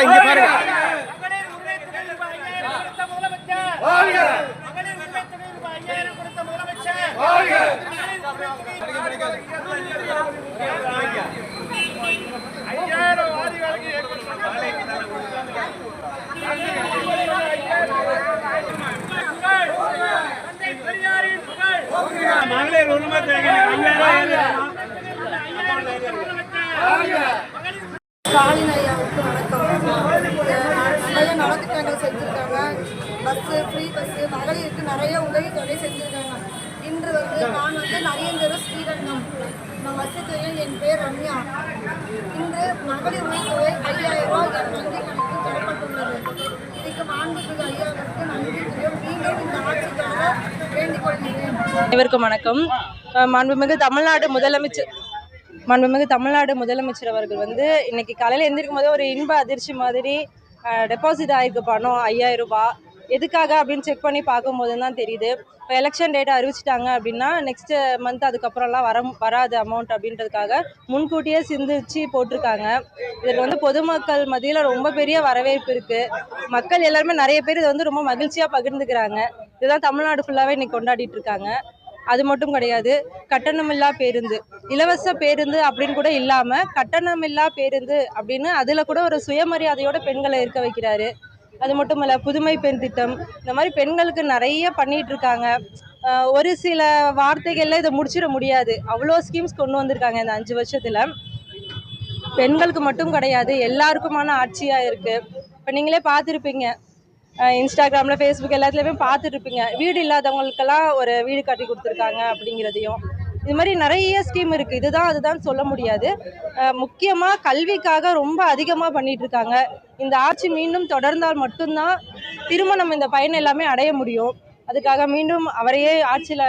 இங்க பாருங்க. ஸ்டாலின் ஐயாவுக்கு வணக்கம் இங்க நிறைய நலத்திட்டங்கள் செஞ்சுருக்காங்க பஸ்ஸு ஃப்ரீ பஸ்ஸு மகளிருக்கு நிறைய உதவித்தொகை செஞ்சுருக்காங்க இன்று வந்து நான் வந்து நரியந்தரு ஸ்ரீரங்கம் நான் வசித்துறையில் என் பேர் ரம்யா இன்று மகளிர் உதவித்தொகை ஐயாயிரம் ரூபாய் என் வங்கி கணக்கு பெறப்பட்டுள்ளது இதுக்கு மாண்புமிகு ஐயாவிற்கு நன்றி தெரியும் மீண்டும் இந்த ஆட்சிக்காக வேண்டிக் கொள்கிறேன் அனைவருக்கும் வணக்கம். மாண்புமிகு தமிழ்நாடு முதலமைச்சர் மாண்புமிகு தமிழ்நாடு முதலமைச்சர் அவர்கள் வந்து இன்னைக்கு காலையில் எழுந்திருக்கும் போது ஒரு இன்ப அதிர்ச்சி மாதிரி டெபாசிட் ஆகிருக்கு பணம் ஐயாயிரம் ரூபாய். எதுக்காக அப்படின்னு செக் பண்ணி பார்க்கும்போது தான் தெரியுது. இப்போ எலெக்ஷன் டேட் அறிவிச்சிட்டாங்க அப்படின்னா நெக்ஸ்ட் மந்த் அதுக்கப்புறம்லாம் வர வராது அமௌண்ட் அப்படின்றதுக்காக முன்கூட்டியே சிந்திச்சு போட்டிருக்காங்க. இதில் வந்து பொதுமக்கள் மத்தியில் ரொம்ப பெரிய வரவேற்பு இருக்குது மக்கள் எல்லாருமே நிறைய பேர் இதை வந்து ரொம்ப மகிழ்ச்சியாக பகிர்ந்துக்கிறாங்க. இதுதான் தமிழ்நாடு ஃபுல்லாகவே இன்னைக்கு கொண்டாடிட்டு இருக்காங்க. அது மட்டும் கிடையாது கட்டணமில்லா பேருந்து. இலவச பேருந்து அப்படின்னு கூட இல்லாமல் கட்டணமில்லா பேருந்து அப்படின்னு அதில் கூட ஒரு சுயமரியாதையோட பெண்களை இருக்க வைக்கிறாரு. அது மட்டும் இல்லை புதுமை பெண் திட்டம். இந்த மாதிரி பெண்களுக்கு நிறைய பண்ணிகிட்டு இருக்காங்க. ஒரு சில வார்த்தைகளில் இதை முடிச்சிட முடியாது. அவ்வளோ ஸ்கீம்ஸ் கொண்டு வந்திருக்காங்க இந்த அஞ்சு வருஷத்தில். பெண்களுக்கு மட்டும் கிடையாது எல்லாருக்குமான ஆட்சியாக இருக்குது இப்போ நீங்களே பார்த்துருப்பீங்க. இன்ஸ்டாகிராமில் ஃபேஸ்புக் எல்லாத்துலேயுமே பார்த்துட்ருப்பீங்க வீடு இல்லாதவங்களுக்கெல்லாம் ஒரு வீடு கட்டி கொடுத்துருக்காங்க அப்படிங்கிறதையும். இது மாதிரி நிறைய ஸ்கீம் இருக்குது இதுதான் அதுதான் சொல்ல முடியாது. முக்கியமாக கல்விக்காக ரொம்ப அதிகமாக பண்ணிகிட்ருக்காங்க இருக்காங்க. இந்த ஆட்சி மீண்டும் தொடர்ந்தால் மட்டும்தான் திருமணம் இந்த பயன் எல்லாமே அடைய முடியும். அதுக்காக மீண்டும் அவரையே ஆட்சியில்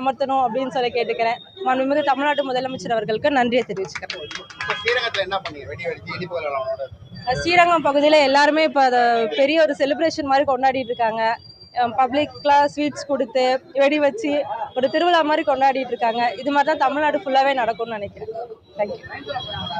அமர்த்தணும் அப்படின்னு சொல்லி கேட்டுக்கிறேன். மாண்புமிகு தமிழ்நாட்டு முதலமைச்சர் அவர்களுக்கு நன்றியை தெரிவிச்சுக்கிறேன். ஸ்ரீரங்கம் பகுதியில் எல்லாருமே இப்போ அதை பெரிய ஒரு செலிப்ரேஷன் மாதிரி கொண்டாடிட்டு இருக்காங்க. பப்ளிக்லாம் ஸ்வீட்ஸ் கொடுத்து வெடி வச்சு ஒரு திருவிழா மாதிரி கொண்டாடிட்டு இருக்காங்க. இது மாதிரி தான் தமிழ்நாடு ஃபுல்லாகவே நடக்கும்னு நினைக்கிறேன். தேங்க்யூ